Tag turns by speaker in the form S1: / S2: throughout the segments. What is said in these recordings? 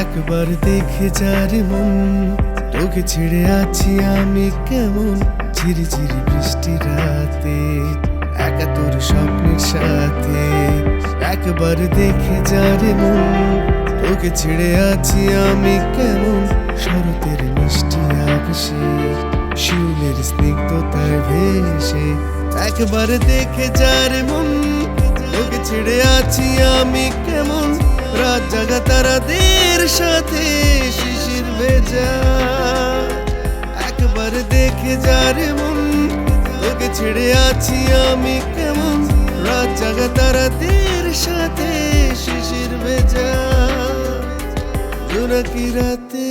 S1: একবার দেখে যারে মন, তোকে ছেড়ে আছি আমি কেমন? ঝিরি ঝিরি বৃষ্টি রাতে, একা তোর স্বপ্নের সাথে। একবার দেখে যারে মন, তোকে ছেড়ে আছি আমি কেমন? শরতের মিষ্টি আকাশে, শিউলের স্নিগ্ধতায় ভেসে। একবার দেখে যারে মন, তোকে ছেড়ে আছি আমি কেমন? রাত জাগা তারাদের সাথে শিশির ভেজা। একবার দেখে যারে মন, তোকে ছেড়ে আছি আমি কেমন? রাত তারাদের সাথে শিশির ভেজা। জোনাকি রাতে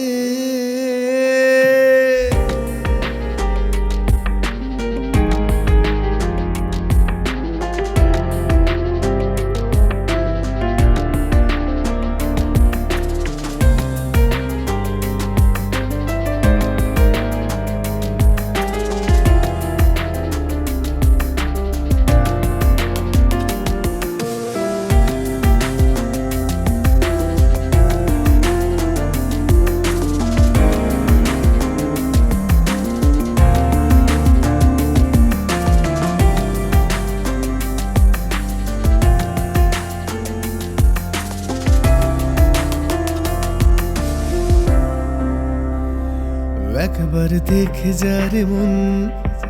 S1: একবার দেখে যারে মন।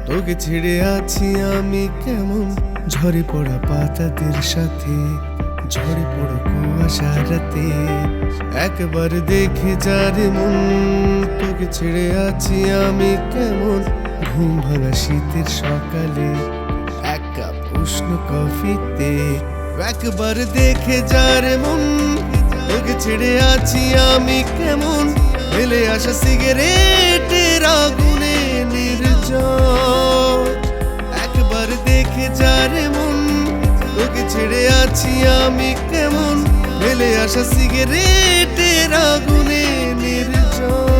S1: তোকে ছেড়ে আছি আমি কেমন? ঝরে পড়া পাতাদের সাথে, ঝরে পড়ো কুয়াশা রাতে। একবার দেখে যারে মন, তোকে ছেড়ে আছি আমি কেমন? ঘুম ভাঙা শীতের সকালে, এক কাপ উষ্ণ কফিতে। একবার দেখে যারে মন, তোকে ছেড়ে আছি আমি কেমন? ফেলে আসা সিগারেটের আগুনে নির্জন। একবার দেখে যারে মন তোকে ছেড়ে আছি আমি কেমন? ফেলে আসা সিগারেটের আগুনে নির্জন।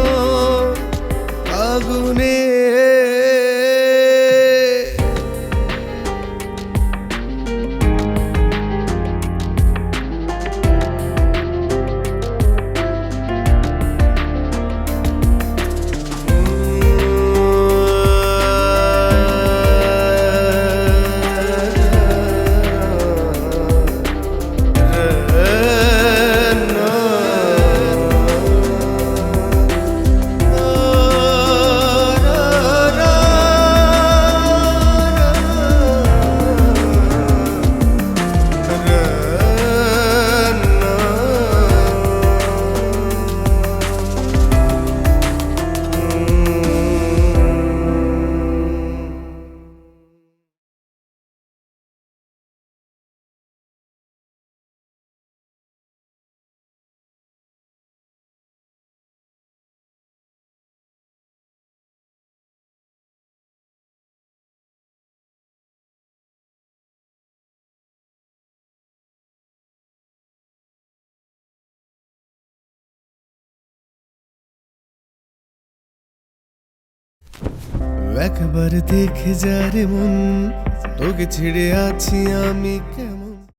S1: একবার দেখে যার মন। তোকে ছেড়ে আছি আমি কেমন?